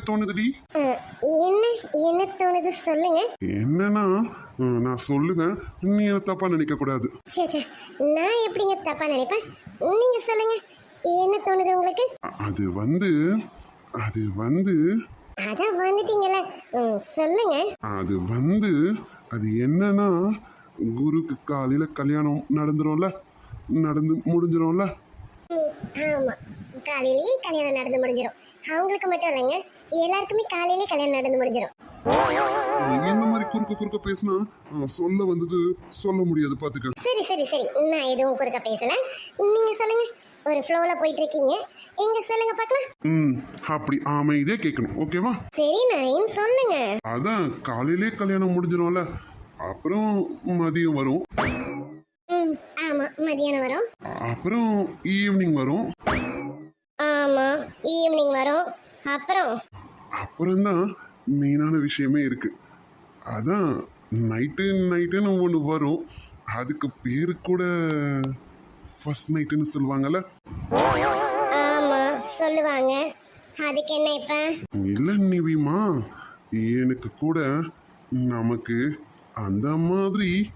நிறையவே தோணுதுடி? என்ன என்ன தோணுது சொல்லுங்க. என்னன்னா நான் சொல்லுவேன் நீ என்ன தப்பா நினைக்க கூடாது. சே சே நான் எப்படிங்க தப்பா நினைப்பேன்? நீங்க சொல்லுங்க என்ன தோணுது உங்களுக்கு? அது வந்து அது வந்து அதான் வந்துட்டீங்கல்ல. சொல்லுங்க. அது வந்து அது என்னன்னா குருக்கு காலையில கல்யாணம் நடந்துரும்ல நடந்து முடிஞ்சிரும்ல. ஆமா. காலையிலேயே கல்யாணம் நடந்து முடிஞ்சிடும் அவங்களுக்கு மட்டும் இல்லைங்க எல்லாருக்குமே காலையிலேயே கல்யாணம் நடந்து முடிஞ்சிடும் இந்த மாதிரி குறுக்க குறுக்க பேசினா? சொல்ல வந்தது சொல்ல முடியாது பாத்துக்க. சரி சரி சரி. நான் எதுவும் குறுக்க பேசல. நீங்க சொல்லுங்க. ஒரு ஃப்ளோல போயிட்டு இருக்கீங்க. எங்க சொல்லுங்க பார்க்கலாம் ம் அப்படி அமைதியே கேட்கணும் ஓகேவா சரி நரேன் சொல்லுங்க. அதான் காலையிலே கல்யாணம் முடிஞ்சிரும்ல. அப்புறம் மதியம் வரும். ம் ஆமா மதியானம் வரும். அப்புறம் ஈவினிங் வரும். ஆமா ஈவினிங் வரும். அப்புறம்? அப்புறம்தான் மெயினான விஷயமே இருக்கு. அதான் நைட்டு நைட்டுன்னு ஒன்று வரும். அதுக்கு பேரு கூட ஃபர்ஸ்ட் நைட்டுன்னு சொல்லுவாங்கல்ல? ஆமா சொல்லுவாங்க. அதுக்கு என்ன இப்ப? இல்லை நிவிமா எனக்கு கூட நமக்கு அந்த மாதிரி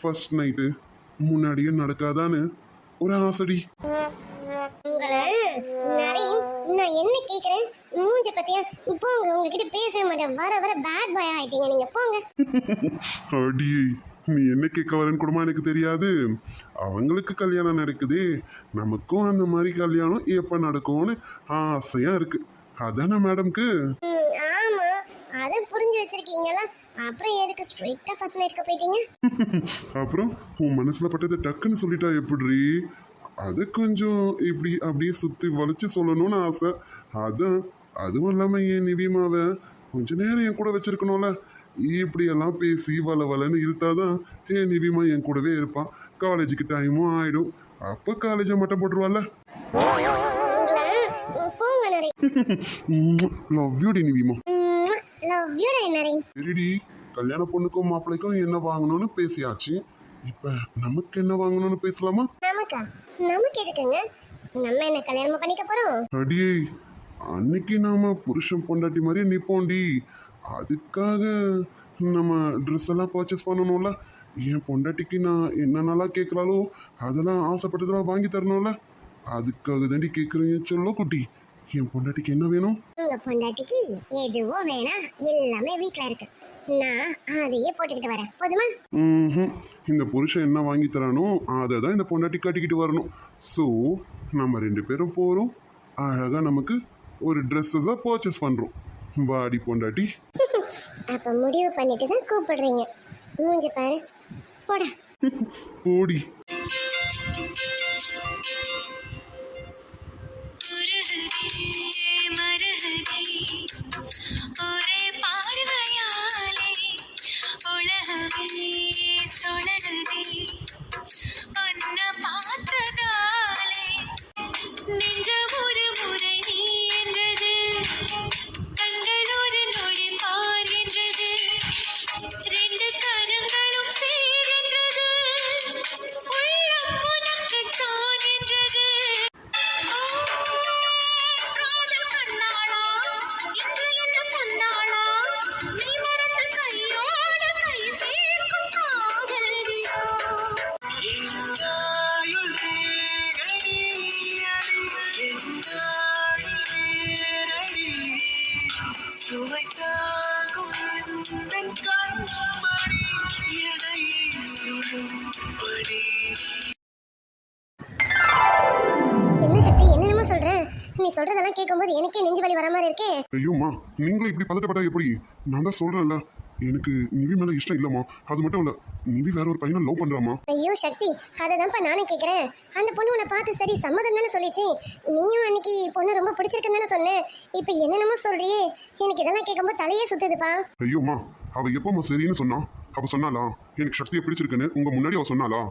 ஃபர்ஸ்ட் நைட்டு முன்னாடியே நடக்காதான்னு ஒரு ஆசடி. உங்களை நரேன் நான் என்ன கேக்குறேன்? மூஞ்ச பத்தியா? போங்க உங்ககிட்ட பேசவே மாட்டேன். வர வர பேட் பாய் ஆயிட்டீங்க. நீங்க போங்க. அடியே நீ என்ன கேட்க வரேன்னு கூடமா எனக்கு தெரியாது. அவங்களுக்கு கல்யாணம் நடக்குது. நமக்கும் அந்த மாதிரி கல்யாணம் எப்போ நடக்கும்னு ஆசையா இருக்கு. அதானே மேடம்க்கு ஆமா. அதை புரிஞ்சு வச்சிருக்கீங்களா? அப்புறம் எதுக்கு ஸ்ட்ரைட்டா ஃபர்ஸ்ட் நைட்க்கு போயிட்டீங்க? அப்புறம் உன் மனசுல பட்டதை டக்குன்னு சொல்லிட்டா எப்படி? அது கொஞ்சம் இப்படி அப்படியே சுத்தி வளைச்சு சொல்லணும்னு ஆசை. அதான் அதுவும் இல்லாம என் நிவிமாவை கொஞ்ச நேரம் என் கூட வச்சிருக்கணும்ல? இப்படி எல்லாம் பேசி வள வளன்னு இழுத்தாதான் என் நிவிமா என் கூடவே இருப்பான் காலேஜுக்கு டைமும் ஆயிடும். அப்ப காலேஜை மட்டும் போட்டுருவாள்ல? லவ் யூ டி நிவிமா. சரிடி கல்யாண பொண்ணுக்கும் மாப்பிள்ளைக்கும் என்ன வாங்கணும்னு பேசியாச்சு. இப்ப நமக்கு என்ன வாங்கணும்னு பேசலாமா? நமக்கா நமக்கு எதுக்குங்க? நம்ம என்ன கல்யாணம் பண்ணிக்க போறோம்? அடியே அன்னைக்கு நாம புருஷன் பொண்டாட்டி மாதிரியே நிப்போண்டி அதுக்காக நம்ம ட்ரெஸ் எல்லாம் பர்ச்சேஸ் பண்ணணும்ல. என் பொண்டாட்டிக்கு நான் என்னென்னலாம் கேட்குறாளோ அதெல்லாம் ஆசைப்பட்டதெல்லாம் வாங்கி தரணும்ல. அதுக்காக தாண்டி கேட்குறேன் சொல்ல குட்டி. என் பொண்டாட்டிக்கு என்ன வேணும்? உங்க பொண்டாட்டிக்கு எதுவும் வேணாம் எல்லாமே வீட்ல இருக்கு. நான் அதையே போட்டுக்கிட்டு வரேன். போதுமா. இந்த புருஷன் என்ன வாங்கி தரானோ அதை தான் இந்த பொண்டாட்டி கட்டிக்கிட்டு வரணும். ஸோ நம்ம ரெண்டு பேரும் போகிறோம் அழகாக நமக்கு ஒரு ட்ரெஸ்ஸஸாக பர்ச்சேஸ் பண்ணுறோம் வாடி பொண்டாட்டி. அப்ப முடிவு பண்ணிட்டு தான் கூப்பிடுறீங்க. மூஞ்சி பாரு. போடா. ஓடி சொல்றதெல்லாம் கேட்கும்போது எனக்கே நெஞ்சு வலி வர மாதிரி இருக்கே. ஐயோம்மா நீங்களும் இப்படி பதட்டப்பட்டா எப்படி? நான் தான் சொல்கிறேன்ல எனக்கு நிவி மேலே இஷ்டம் இல்லைம்மா. அது மட்டும் இல்லை நிவி வேற ஒரு பையனை லவ் பண்ணுறாம்மா ஐயோ சக்தி அதை தான்ப்பா நானும் கேட்குறேன் அந்த பொண்ணு உன்னை பார்த்து சரி சம்மதம் தானே சொல்லிச்சு. நீயும் அன்னைக்கு பொண்ணு ரொம்ப பிடிச்சிருக்குன்னு தானே சொன்னேன் இப்போ என்னென்னமோ சொல்றியே. எனக்கு இதெல்லாம் கேட்கும்போது தலையே சுத்துதுப்பா. ஐயோம்மா அவ எப்போம்மா சரின்னு சொன்னா? அவ சொன்னாளா? எனக்கு சக்தியை பிடிச்சிருக்குன்னு உங்க முன்னாடி அவ சொன்னாளா?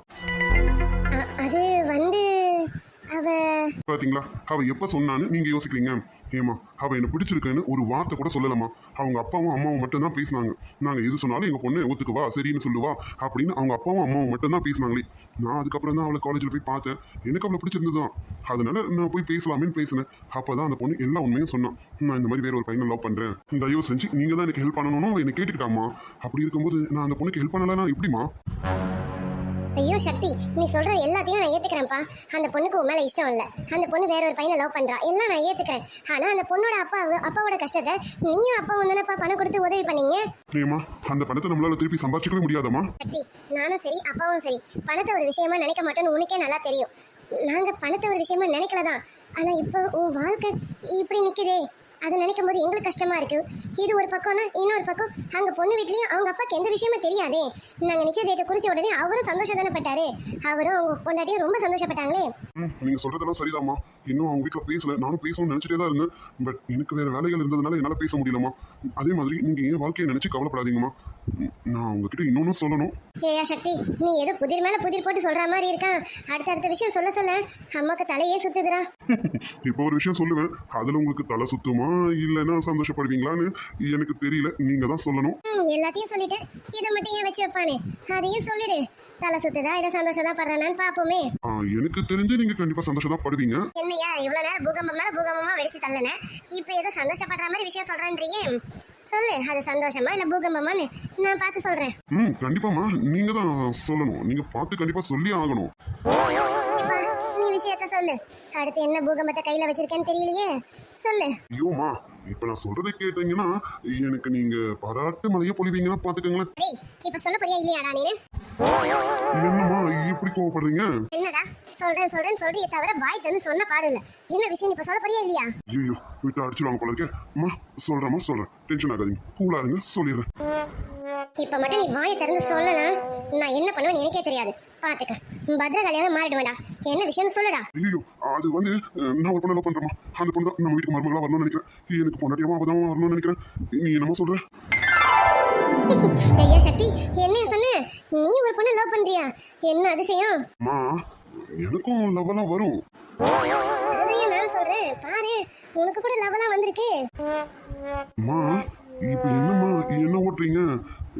பாத்தீங்களா? அவ எப்ப சொன்னான்னு நீங்க யோசிக்கிறீங்க. ஏமா அவ என்ன பிடிச்சிருக்கேன்னு ஒரு வார்த்தை கூட சொல்லலாமா அவங்க அப்பாவும் அம்மாவும் மட்டும்தான் பேசினாங்க. நாங்க எது சொன்னாலும் எங்க பொண்ணு ஒத்துக்குவா சரின்னு சொல்லுவா அப்படின்னு அவங்க அப்பாவும் அம்மாவும் மட்டும்தான் பேசினாங்களே. நான் அதுக்கப்புறம் தான் அவளை காலேஜில் போய் பார்த்தேன். எனக்கு அவளை பிடிச்சிருந்ததுதான் அதனால நான் போய் பேசலாமேன்னு பேசினேன். அப்போ தான் அந்த பொண்ணு எல்லா உண்மையும் சொன்னான் நான் இந்த மாதிரி வேற ஒரு பையனை லவ் பண்ணுறேன் தயவு செஞ்சு நீங்கள் தான் எனக்கு ஹெல்ப் பண்ணணும்னு என்னை கேட்டுக்கிட்டாமா அப்படி இருக்கும்போது நான் அந்த பொண்ணுக்கு ஹெல்ப் பண்ணலைன்னா எப்படிமா ஐயோ சக்தி நீ சொல்ற எல்லாத்தையும் நான் ஏத்துக்கிறேன்ப்பா. அந்த பொண்ணுக்கு உன் மேல இஷ்டம் இல்ல. அந்த பொண்ணு வேற ஒரு பையனை லவ் பண்றா. எல்லாம் நான் ஏத்துக்கிறேன். ஆனா அந்த பொண்ணோட அப்பா அப்பாவோட கஷ்டத்தை நீயும் அப்பாவும் தானப்பா பணம் கொடுத்து உதவி பண்ணீங்க? ஏமா அந்த பணத்தை நம்மளால திருப்பி சம்பாதிச்சிக்கவே முடியாதம்மா. சக்தி நானும் சரி அப்பாவும் சரி. பணத்தை ஒரு விஷயமா நினைக்க மாட்டோம்னு உனக்கே நல்லா தெரியும். நாங்க பணத்தை ஒரு விஷயமா நினைக்கலதான். ஆனா இப்போ உன் வாழ்க்கை இப்படி நிக்குதே. அதை நினைக்கும் போது எங்களுக்கு கஷ்டமா இருக்கு. இது ஒரு பக்கம்னா இன்னொரு பக்கம் அங்க பொண்ணு வீட்லயும் அவங்க அப்பாக்கு எந்த விஷயமும் தெரியாதே. நாங்க நிச்சய டேட்டை குறிச்ச உடனே அவரும் சந்தோஷம் தானே பட்டாரு. அவரும் அவங்க பொண்டாட்டியும் ரொம்ப சந்தோஷப்பட்டாங்களே. நீங்க சொல்றதெல்லாம் சரிதாம்மா. இன்னும் அவங்க வீட்டில் பேசல. நானும் பேசணும்னு நினைச்சிட்டே தான் இருந்தேன். பட் எனக்கு வேற வேலைகள் இருந்ததுனால என்னால் பேச முடியலம்மா. அதே மாதிரி நீங்க என் வாழ்க்கையை நினைச்சு கவலைப்படாதீங்கம்மா. நான் உங்ககிட்ட இன்னொன்னு சொல்லணும். ஏயா சக்தி நீ ஏதோ புதிர் மேல புதிர் போட்டு சொல்ற மாதிரி இருக்கான். அடுத்தடுத்த விஷயம் சொல்ல சொல்ல அம்மாக்கு தலையே சுத்துதுடா. இப்போ ஒரு விஷயம் சொல்லுவேன். அதுல உங்களுக்கு தலை சுத்துமா? இல்லைன்னா சந்தோஷப்படுவீங்களான்னு எனக்கு தெரியல. நீங்க தான் சொல்லணும். எல்லாத்தையும் சொல்லிட்டு இதை மட்டும் ஏன் வச்சு வைப்பானே? அதையும் சொல்லிடு. தலை சுத்துதா இதை சந்தோஷம் தான் படுறானான்னு பாப்போமே. எனக்கு தெரிஞ்சு நீங்க கண்டிப்பா சந்தோஷம் தான் படுவீங்க. என்னையா இவ்வளவு நேரம் பூகம்பம் மேல பூகம்பமா வெடிச்சு தள்ளன? இப்ப ஏதோ சந்தோஷப்படுற மாதிரி விஷயம் சொல்றேன்றியே சொல்லு அது சந்தோஷமா இல்ல பூகம்பமான்னு? நான் பார்த்து சொல்றேன். ம் கண்டிப்பாம்மா. நீங்க தான் சொல்லணும். நீங்க பார்த்து கண்டிப்பா சொல்லியே ஆகணும். நீ விஷயத்த சொல்லு. அடுத்து என்ன பூகம்பத்தை கையில வச்சிருக்கேன்னு தெரியலையே? சொல்லு. ஐயோம்மா இப்ப நான் சொல்றதை கேட்டீங்கன்னா எனக்கு நீங்க பாராட்டு மழைய பொழிவீங்கன்னா பாத்துக்கோங்களேன். டேய் இப்ப சொல்ல போறியா இல்லையாடா நீனு? என்னம்மா இப்படி கோவப்படுறீங்க? என்னடா? சொல்றேன் சொல்றேன் சொல்றியே தவிர வாய் தந்து சொன்ன பாடு இல்ல. என்ன விஷயம் இப்ப சொல்ல போறியா இல்லையா? ஐயோ விட்டு அடிச்சிருவாங்க போல இருக்கே. அம்மா சொல்றேம்மா சொல்றேன். டென்ஷன் ஆகாதீங்க. கூலா இருங்க சொல்லிடுறேன். இப்ப மட்டும் நீ வாயை திறந்து சொல்லலாம் நான் என்ன பண்ணுவேன்னு எனக்கே தெரியாது. பாத்துக்க. பத்ர கல்யாணம் என்ன விஷயம்னு சொல்லுடா. ஐயோ அது வந்து நான் ஒரு பொண்ணை லவ் அந்த பொண்ணு தான் நம்ம வீட்டுக்கு மருமகளா வரணும்னு நினைக்கிறேன். எனக்கு பொண்டாட்டியமா அவதான் வரணும்னு நினைக்கிறேன். நீ என்னம்மா சொல்ற? ஐயா சக்தி என்ன சொன்ன? நீ ஒரு பொண்ணு லவ் பண்றியா? என்ன அதிசயம்? அம்மா எனக்கும் லவ்வெல்லாம் வரும். அதுதான் நான் சொல்றேன். பாரு உனக்கு கூட லவ் வந்திருக்கு. அம்மா இப்போ என்னம்மா என்ன ஓட்டுறீங்க?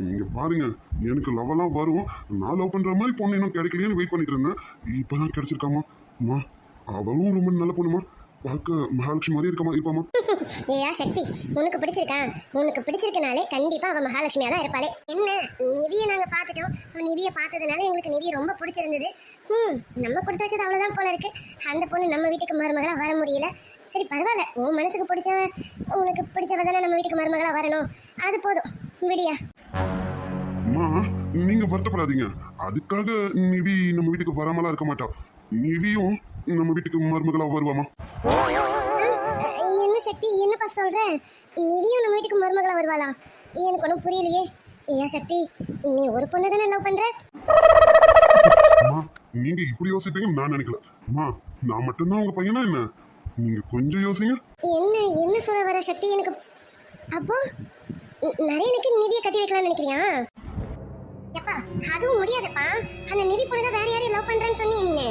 இங்கே பாருங்க எனக்கு லவ்வெல்லாம் வரும். நான் லவ் பண்ணுற மாதிரி பொண்ணு இன்னும் கிடைக்கலையேன்னு வெயிட் பண்ணிட்டு இருந்தேன். இப்பதான் கிடைச்சிருக்காமா அம்மா அவளும் ரொம்ப நல்ல பொண்ணுமா. பார்க்க மகாலட்சுமி மாதிரி இருக்கமா இருப்பாமா ஏயா சக்தி? உனக்கு பிடிச்சிருக்கா? உனக்கு பிடிச்சிருக்கனாலே கண்டிப்பா அவ மகாலட்சுமியா தான் இருப்பாளே. என்ன? நிவியை நாங்க பார்த்துட்டோம். நிவிய பார்த்ததுனால எங்களுக்கு நிவிய ரொம்ப பிடிச்சிருந்தது. ம் நம்ம கொடுத்து வச்சது அவ்வளவுதான் போல இருக்கு. அந்த பொண்ணு நம்ம வீட்டுக்கு மருமகளா வர முடியல. சரி பரவாயில்ல. உன் மனசுக்கு பிடிச்சவ உனக்கு பிடிச்சவ தானே நம்ம வீட்டுக்கு மருமகளா வரணும். அது போதும். விடியா. நீங்க வருத்தப்படாதீங்க. அதுக்காக நிவி நம்ம வீட்டுக்கு வராமலாம் இருக்க மாட்டா. நிவியும் நம்ம வீட்டுக்கு மருமகளா வருவாமா? என்ன சக்தி என்னப்பா சொல்ற? நிவியும் நம்ம வீட்டுக்கு மருமகளா வருவாளா? எனக்கு ஒன்றும் புரியலையே. ஏயா சக்தி நீ ஒரு பொண்ணை தானே லவ் பண்ற? நீங்க இப்படி யோசிப்பீங்கன்னு நான் நினைக்கல. அம்மா நான் மட்டும்தான் உங்க பையனா என்ன? நீங்க கொஞ்சம் யோசிங்க. என்ன என்ன சொல்ல வர சக்தி எனக்கு அப்போ ந- நரேனுக்கு நிவியை கட்டி வைக்கலாம்னு நினைக்கிறியா? அதுவும் முடியாதப்பா. அந்த நிவி பொண்ணு தான் வேற யாரையும் லவ் பண்றேன்னு சொன்னீங்க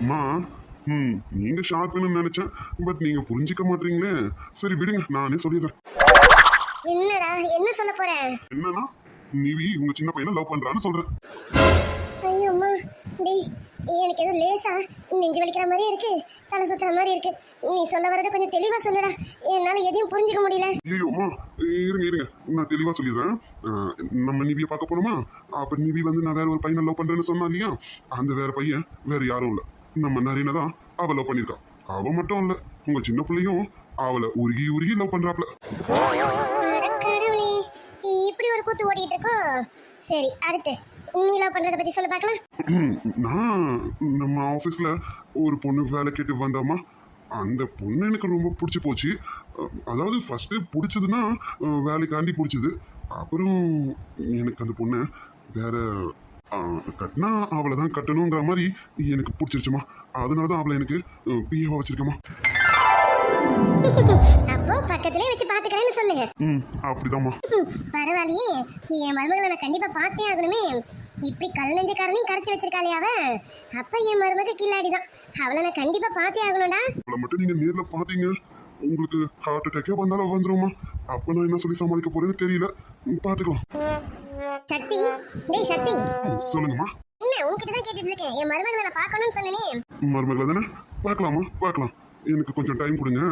அம்மா ம் நீங்க ஷார்ப்னு நினைச்சேன். பட் நீங்க புரிஞ்சிக்க மாட்டீங்களே. சரி விடுங்க நானே சொல்லிடுறேன். என்னடா என்ன சொல்ல போற? என்னன்னா நிவி உங்க சின்ன பையனை லவ் பண்றான்னு சொல்றேன். ஐயோ அம்மா டேய் எனக்கு எதுவும் லேசா நெஞ்சு வலிக்கிற மாதிரி இருக்கு தலை சுத்துற மாதிரி இருக்கு. நீ சொல்ல வரதை கொஞ்சம் தெளிவா சொல்லுடா. என்னால எதையும் புரிஞ்சுக்க முடியல. ஐயோ அம்மா இருங்க இருங்க நான் தெளிவா சொல்லிடுறேன். நம்ம நிவியை பார்க்க போனோமா அப்ப நிவி வந்து நான் வேற ஒரு பையனை லவ் பண்றேன்னு சொன்னா இல்லையா? அந்த வேற பையன் வேற யாரும் இல்ல. நம்ம நரேனை தான் அவ லவ் பண்ணிருக்கா அவ மட்டும் இல்ல உங்க சின்ன பிள்ளையும் அவளை உருகி உருகி லவ் கடவுளே இப்படி ஒரு கூத்து ஓடிட்டு இருக்கோ? சரி அடுத்து. நீ லவ் பண்றத பத்தி சொல்ல பார்க்கலாம். நான் நம்ம ஆஃபீஸில் ஒரு பொண்ணு வேலை கேட்டு வந்தோமா? அந்த பொண்ணு எனக்கு ரொம்ப பிடிச்சி போச்சு. அதாவது ஃபஸ்ட்டு பிடிச்சதுன்னா வேலைக்காண்டி பிடிச்சது. அப்புறம் எனக்கு அந்த பொண்ணை வேற கட்டினா அவளை தான் கட்டணுங்கிற மாதிரி எனக்கு பிடிச்சிருச்சுமா. அதனால தான் அவளை எனக்கு பிஏவாக வச்சிருக்கேம்மா. பக்கத்திலே வச்சு பாத்துக்கிறேன்னு சொல்லு ம் அப்படிதாம்மா. பரவாயில்லையே. என் மருமகளை நான் கண்டிப்பா பார்த்தே ஆகணுமே. இப்படி கல் நெஞ்சக்காரனையும் கரைச்சி வச்சிருக்காளே அவ. அப்ப என் மருமக கில்லாடிதான். அவளை நான் கண்டிப்பா பார்த்தே ஆகணும்டா. அவளை மட்டும் நீங்க நேர்ல பாத்தீங்க. உங்களுக்கு ஹார்ட் அட்டாக்கே வந்தாலும் வந்துருமா அப்ப நான் என்ன சொல்லி சமாளிக்க போறேன்னு தெரியல. பாத்துக்கலாம். சக்தி டேய் சக்தி. சொல்லுங்கம்மா. என்ன உன்கிட்ட தான் கேட்டுட்டு இருக்கேன். என் மருமகளை நான் பார்க்கணும்னு சொன்னனே. மருமகளை தானே பார்க்கலாமா. பார்க்கலாம் எனக்கு கொஞ்சம் டைம் கொடுங்க.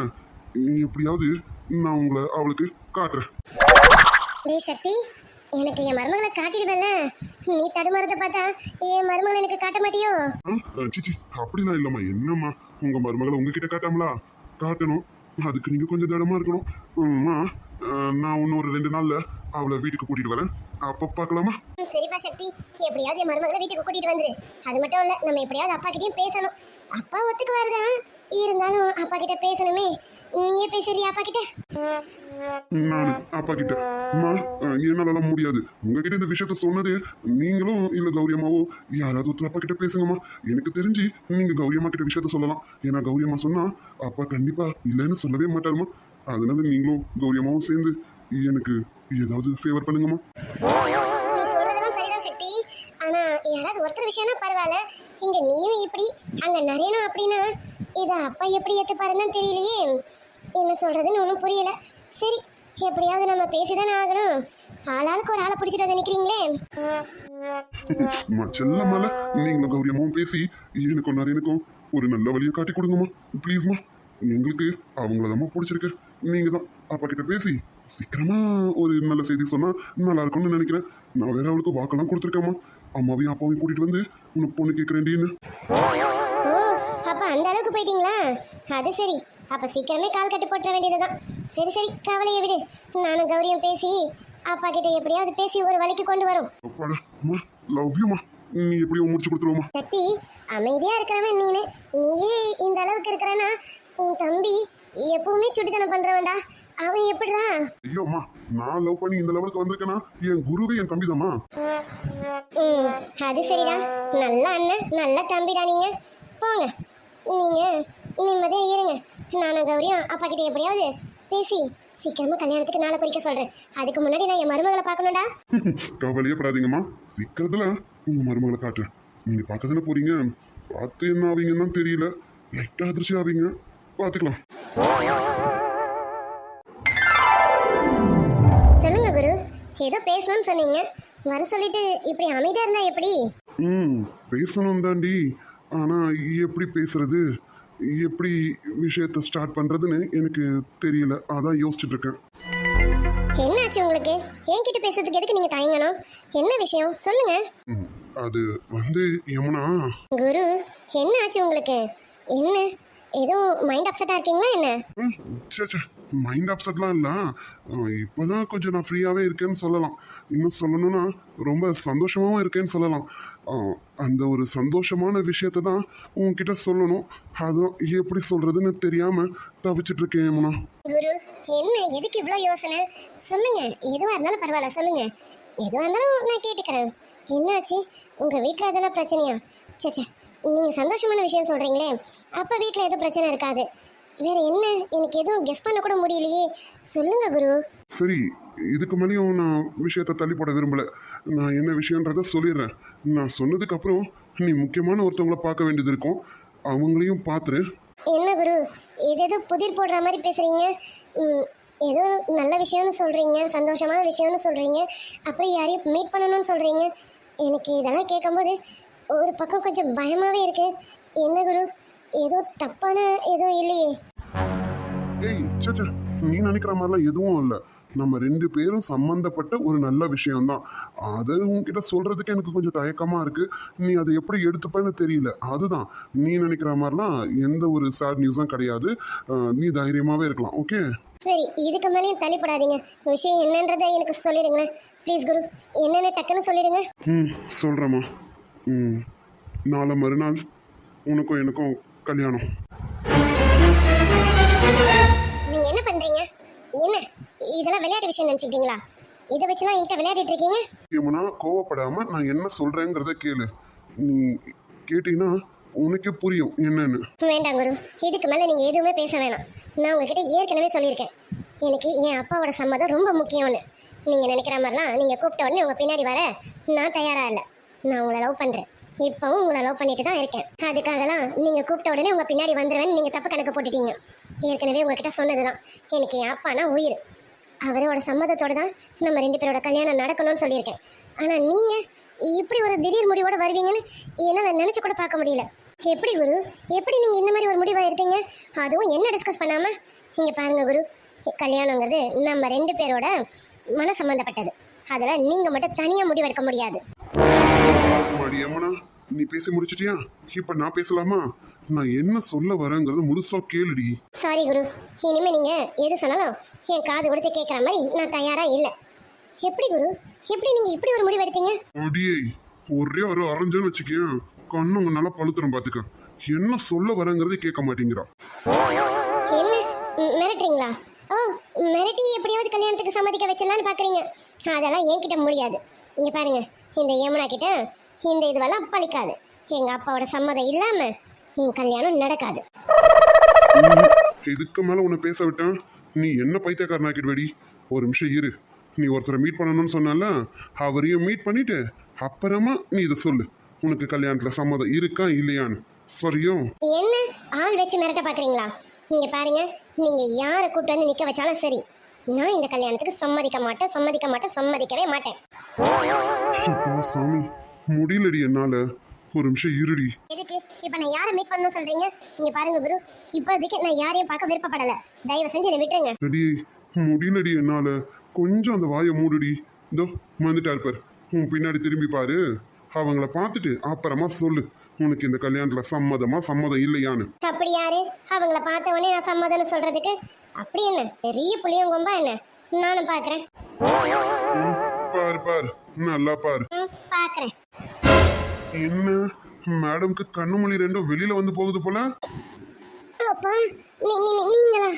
எப்படியாவது நான் உங்களை அவளுக்கு காட்டுறேன். டேய் சக்தி எனக்கு என் மருமகளை காட்டிடுவேல்ல? நீ தடுமாறத பார்த்தா என் மருமகளை எனக்கு காட்ட மாட்டியோ? சிச்சி அப்படிலாம் இல்லைம்மா. என்னம்மா? உங்க மருமகளை உங்ககிட்ட காட்டாமலா? காட்டணும். அதுக்கு நீங்க கொஞ்சம் திடமா இருக்கணும். அம்மா நான் இன்னும் ஒரு ரெண்டு நாள்ல அவளை வீட்டுக்கு கூட்டிட்டு வரேன். அப்ப பார்க்கலாமா? சரிப்பா சக்தி. எப்படியாவது என் மருமகளை வீட்டுக்கு கூட்டிட்டு வந்துரு. அது மட்டும் இல்ல நம்ம எப்படியாவது அப்பா கிட்டயும் பேசணும். அப்பா ஒத்துக்கு வருதான் இருந்தாலும் அப்பா கிட்ட பேசணுமே. நீயே பேசுறியா அப்பா கிட்ட நான் அப்பா கிட்ட அஹ், என்னாலலாம் முடியாது. உங்ககிட்ட இந்த விஷயத்த சொன்னது நீங்களும் இல்ல கௌரி அம்மாவோ யாராவது ஒருத்தர் அப்பா கிட்ட பேசுங்கம்மா. எனக்கு தெரிஞ்சு நீங்க கௌரி அம்மா கிட்ட விஷயத்த சொல்லலாம். ஏன்னா கௌரி அம்மா சொன்னா அப்பா கண்டிப்பா இல்லைன்னு சொல்லவே மாட்டாருமா. அதனால நீங்களும் கௌரி அம்மாவும் சேர்ந்து எனக்கு ஏதாவது ஃபேவர் பண்ணுங்கம்மா. ஆனா யாராவது ஒருத்தர் விஷயம்னா பரவாயில்ல. இங்க நீயும் இப்படி அங்க நரேனும் அப்படின்னா இதை அப்பா எப்படி ஏற்றுப்பாருன்னு தெரியலையே. என்ன சொல்கிறதுன்னு ஒன்றும் புரியல. சரி எப்படியாவது நம்ம பேசிதானே ஆகணும். ஆளாளுக்கு ஒரு ஆளை பிடிச்சிட்டு வந்து நிக்கிறீங்களே. அம்மா செல்லம்மால நீங்களும் கௌரி அம்மாவும் பேசி எனக்கும் நரேனுக்கும் ஒரு நல்ல வழியை காட்டி கொடுங்கம்மா. ப்ளீஸ்மா எங்களுக்கு அவங்கள பிடிச்சிருக்கு. நீங்க தான் அப்பா கிட்ட பேசி சீக்கிரமா ஒரு நல்ல செய்தி சொன்னா நல்லா இருக்கும்னு நினைக்கிறேன். நான் வேற அவளுக்கு வாக்கெல்லாம் கொடுத்துருக்கேம்மா. அம்மாவையும் அப்பாவையும் கூட்டிட்டு வந்து உனக்கு பொண்ணு கேட்குறேன்டின்னு அளவுக்கு போயிட்டீங்களா? அது சரி. அப்ப சீக்கிரமே கால் கட்டு போட்டுற வேண்டியதுதான். சரி சரி. கவலையை விடு. நானும் கௌரியும் பேசி அப்பா கிட்ட எப்படியாவது பேசி ஒரு வழிக்கு கொண்டு வரும். நீ எப்படியோ முடிச்சு கொடுத்துருவோமா சக்தி அமைதியா இருக்கிறவன் நீனு. நீயே இந்த அளவுக்கு இருக்கிறனா? உன் தம்பி எப்பவுமே சுட்டித்தனம் பண்றவன்டா. அவன் எப்படிடா? ஐயோ அம்மா நான் லவ் பண்ணி இந்த லெவலுக்கு வந்திருக்கேனா? என் குருவே என் தம்பிதாம்மா. ம் அது சரிடா. நல்ல அண்ணன் நல்ல தம்பிடா நீங்க. போங்க. நீங்க நிம்மதியா இருங்க. நானும் கௌரியும் அப்பா கிட்ட எப்படியாவது பேசி சீக்கிரமா கல்யாணத்துக்கு நாளை குறிக்க சொல்றேன். அதுக்கு முன்னாடி நான் என் மருமகளை பார்க்கணும்டா. கவலையே படாதீங்கம்மா சீக்கிரத்துல உங்க மருமகளை காட்டுறேன். நீங்க பார்க்க தானே போறீங்க? பார்த்து என்ன ஆவீங்கன்னு தான் தெரியல. லைட்டா அதிர்ச்சி ஆவீங்க. பார்த்துக்கலாம். சொல்லுங்க குரு ஏதோ பேசணும்னு சொன்னீங்க. வர சொல்லிட்டு இப்படி அமைதியா இருந்தா எப்படி? ம் பேசணும் தாண்டி. ஆனா எப்படி பேசுறது? எப்படி விஷயத்த ஸ்டார்ட் பண்றதுன்னு எனக்கு தெரியல. அதான் யோசிச்சுட்டு இருக்கேன். என்னாச்சு உங்களுக்கு? என்கிட்ட பேசுறதுக்கு எதுக்கு நீங்க தயங்கணும்? என்ன விஷயம்? சொல்லுங்க. அது வந்து யமுனா? குரு என்ன ஆச்சு உங்களுக்கு? என்ன? ஏதோ மைண்ட் அப்செட்டா இருக்கீங்களா என்ன? ச்சே மைண்ட் அப்செட்லாம் இல்லை. இப்போதான் கொஞ்சம் நான் ஃப்ரீயாகவே இருக்கேன்னு சொல்லலாம். இன்னும் சொல்லணும்னா ரொம்ப சந்தோஷமாகவும் இருக்கேன்னு சொல்லலாம். அந்த ஒரு சந்தோஷமான விஷயத்தை தான் உங்ககிட்ட சொல்லணும். அதுவும் எப்படி சொல்கிறதுன்னு தெரியாமல் தவிச்சிட்டு இருக்கேன் குரு என்ன? எதுக்கு இவ்வளோ யோசனை? சொல்லுங்க. எதுவாக இருந்தாலும் பரவாயில்ல சொல்லுங்க. எதுவாக இருந்தாலும் நான் கேட்டுக்கிறேன். என்னாச்சு? உங்கள் வீட்டில் எதனா பிரச்சனையா? சச்சா நீங்கள் சந்தோஷமான விஷயம் சொல்கிறீங்களே அப்போ வீட்டில் எதுவும் பிரச்சனை இருக்காது. வேறு என்ன? எனக்கு எதுவும் கெஸ் பண்ண கூட முடியலையே. சொல்லுங்க குரு. சரி இதுக்கு மேலேயும் நான் விஷயத்தை தள்ளி போட விரும்பல. நான் என்ன விஷயன்றத சொல்லிடுறேன். நான் சொன்னதுக்கு அப்புறம் நீ முக்கியமான ஒருத்தவங்கள பார்க்க வேண்டியது இருக்கும். அவங்களையும் பார்த்துரு என்ன குரு ஏதேதோ புதிர் போடுற மாதிரி பேசுறீங்க. ஏதோ நல்ல விஷயம்னு சொல்றீங்க சந்தோஷமான விஷயம்னு சொல்றீங்க. அப்புறம் யாரையும் மீட் பண்ணணும்னு சொல்றீங்க. எனக்கு இதெல்லாம் கேட்கும்போது ஒரு பக்கம் கொஞ்சம் பயமாவே இருக்கு. என்ன குரு ஏதோ தப்பான எதுவும் இல்லையே. ஏய் ச்சே ச்சே. நீ நினைக்கிற மாதிரிலாம் எதுவும் இல்லை. நம்ம ரெண்டு பேரும் சம்மந்தப்பட்ட ஒரு நல்ல விஷயம்தான். அதை உன்கிட்ட சொல்றதுக்கு எனக்கு கொஞ்சம் தயக்கமா இருக்கு. நீ அதை எப்படி எடுத்துப்பேன்னு தெரியல. அதுதான். நீ நினைக்கிற மாதிரிலாம் எந்த ஒரு சேட் நியூஸும் கிடையாது. நீ தைரியமாவே இருக்கலாம். ஓகே சரி இதுக்கு மேலேயும் தள்ளிப்படாதீங்க. விஷயம் என்னன்றதை எனக்கு சொல்லிடுங்களேன். ப்ளீஸ் குரு என்னென்ன டக்குன்னு சொல்லிடுங்க. ம் சொல்கிறேம்மா ம் நாளை மறுநாள் உனக்கும் எனக்கும் கல்யாணம். என்ன? இதெல்லாம் விளையாட்டு விஷயம் நினச்சிக்கிட்டீங்களா? இதை வச்சுலாம் என்கிட்ட விளையாடிட்டு இருக்கீங்க? யமுனா கோவப்படாம நான் என்ன சொல்றேங்கிறத கேளு. நீ கேட்டீங்கன்னா உனக்கே புரியும் என்னன்னு. வேண்டாம் குரு. இதுக்கு மேலே நீங்கள் எதுவுமே பேச வேணாம். நான் உங்ககிட்ட ஏற்கனவே சொல்லியிருக்கேன். எனக்கு என் அப்பாவோட சம்மதம் ரொம்ப முக்கியம்னு. நீங்கள் நினைக்கிற மாதிரிலாம் நீங்கள் கூப்பிட்ட உடனே உங்கள் பின்னாடி வர நான் தயாராக இல்லை. நான் உங்களை லவ் பண்ணுறேன் இப்போவும் உங்களை லவ் பண்ணிட்டு தான் இருக்கேன். அதுக்காகலாம் நீங்கள் கூப்பிட்ட உடனே உங்கள் பின்னாடி வந்துடுவேன்னு நீங்கள் தப்பு கணக்கு போட்டுட்டீங்க. ஏற்கனவே உங்ககிட்ட சொன்னது தான் எனக்கு என் அப்பானா உயிர். அவரோட சம்மதத்தோட தான் நம்ம ரெண்டு பேரோட கல்யாணம் நடக்கணும்னு சொல்லியிருக்கேன். ஆனால் நீங்கள் இப்படி ஒரு திடீர் முடிவோட வருவீங்கன்னு என்னால் நினச்சி கூட பார்க்க முடியல. எப்படி குரு? எப்படி நீங்கள் இந்த மாதிரி ஒரு முடிவாக எடுத்தீங்க? அதுவும் என்ன டிஸ்கஸ் பண்ணாமல் இங்கே பாருங்க குரு. கல்யாணங்கிறது நம்ம ரெண்டு பேரோட மன சம்மந்தப்பட்டது அதில் நீங்கள் மட்டும் தனியாக முடிவெடுக்க முடியாது. மாடி யமுனா நீ பேசி முடிச்சிட்டியா? இப்ப நான் பேசலாமா? நான் என்ன சொல்ல வரேங்கிறது முழுசா கேளுடி. சாரி குரு. இனிமேல் நீங்கள் எது சொன்னாலும் என் காது கொடுத்து கேட்குற மாதிரி நான் தயாராக இல்லை. எப்படி குரு? எப்படி நீங்கள் இப்படி ஒரு முடிவு எடுத்தீங்க? அடியே ஒரே ஒரு அரைஞ்சன்னு வச்சுக்கேன். கண்ணுங்க நல்லா பழுத்துறோம் பாத்துக்க. என்ன சொல்ல வரேங்கிறதே கேட்க மாட்டேங்கிறா. என்ன? மிரட்டுறீங்களா? ஓ மிரட்டி எப்படியாவது கல்யாணத்துக்கு சம்மதிக்க வச்சிடலான்னு பார்க்குறீங்க அதெல்லாம் என்கிட்ட முடியாது. இங்கே பாருங்க இந்த யமுனா கிட்ட இந்த இதுவெல்லாம் பழிக்காது. எங்கள் அப்பாவோட சம்மதம் இல்லாமல் என் கல்யாணம் நடக்காது. இதுக்கு மேல உன்னை பேச விட்டேன் நீ என்ன பைத்தியக்காரன் ஆக்கிடுவேடி ஒரு நிமிஷம் இரு. நீ ஒருத்தரை மீட் பண்ணணும்னு சொன்னால அவரையும் மீட் பண்ணிட்டு அப்புறமா நீ இதை சொல்லு. உனக்கு கல்யாணத்துல சம்மதம் இருக்கா இல்லையான்னு. சரியோ? என்ன? ஆள் வச்சு மிரட்ட பார்க்குறீங்களா இங்கே பாருங்க நீங்கள் யாரை கூப்பிட்டு வந்து நிற்க வச்சாலும் சரி நான் இந்த கல்யாணத்துக்கு சம்மதிக்க மாட்டேன் சம்மதிக்க மாட்டேன் சம்மதிக்கவே மாட்டேன். சாமி. முடியலடி என்னால. ஒரு நிமிஷம் இருடி. எதுக்கு? இப்போ நான் யாரை மீட் பண்ணணும் சொல்கிறீங்க இங்கே பாருங்க குரு. இப்போதைக்கு நான் யாரையும் பார்க்க விருப்பப்படலை. தயவு செஞ்சு என்னை விட்டுருங்க. அடி முடியலடி என்னால. கொஞ்சம் அந்த வாயை மூடுடி. இதோ வந்துட்டா இருப்பார் உன் பின்னாடி திரும்பி பாரு. அவங்கள பார்த்துட்டு அப்புறமா சொல்லு. உனக்கு இந்த கல்யாணத்துல சம்மதமா சம்மதம் இல்லையான்னு. அப்படி யாரு? அவங்கள பார்த்த உடனே நான் சம்மதம்னு சொல்றதுக்கு அப்படி என்ன? பெரிய புளியங்கொம்பா என்ன? நானும் பார்க்கறேன். ம், பாரு பாரு. நல்லா பாரு. ம் பார்க்கறேன். என்ன? மேடம்க்கு கண்ணு மொழி ரெண்டும் வெளியில வந்து போகுது போல. அப்பா நீங்களா?